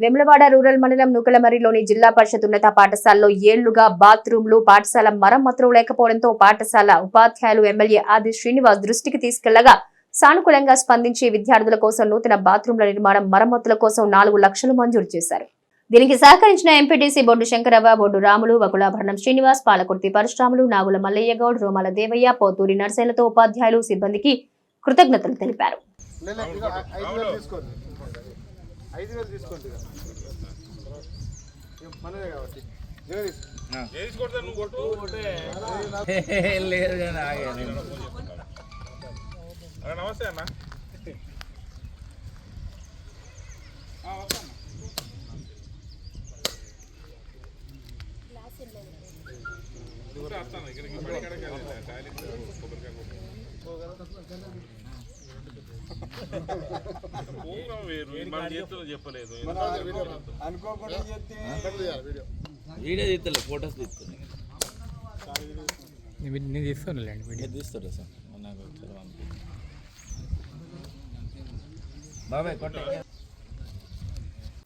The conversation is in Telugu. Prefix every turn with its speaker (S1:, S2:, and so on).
S1: వెమ్లవాడ రూరల్ మండలం నూకలమరిలోని జిల్లా పరిషత్ ఉన్నత పాఠశాలలో ఏళ్ళుగా బాత్రూంలు పాఠశాల మరమ్మతులు లేకపోవడంతో పాఠశాల ఉపాధ్యాయులు ఎమ్మెల్యే ఆది శ్రీనివాస్ దృష్టికి తీసుకెళ్ళగా సానుకూలంగా స్పందించి విద్యార్థుల కోసం నూతన బాత్రూంల నిర్మాణం మరమ్మతుల కోసం నాలుగు లక్షలు మంజూరు చేశారు. దీనికి సహకరించిన ఎంపీటీసీ బొడ్డు శంకరవ్వ బొడ్డు రాములు వకులాభరణం శ్రీనివాస్ పాలకుర్తి పరశురాములు నాగుల మల్లయ్యగౌడ్ రోమాల దేవయ్య పోతూరి నర్సేలతో ఉపాధ్యాయులు సిబ్బందికి కృతజ్ఞతలు తెలిపారు.
S2: ఐదు వేలు. ఇక. మనదే కాబట్టి.
S3: లేదు కానీ ఆగాను
S4: నమస్తే అన్న. చేతుల్లో చెప్పలేదు.
S2: అనుకోకుండా చెప్తే వీడియో.
S3: వీడియో తీస్తలే ఫొటోస్ తీస్తున్నాయి
S5: నేను తీస్తానులేండి వీడియో.
S3: మీరు తీస్తారా సార్. నాకు ఒకసారి పంపి. బాబాయ్ కొట్ట.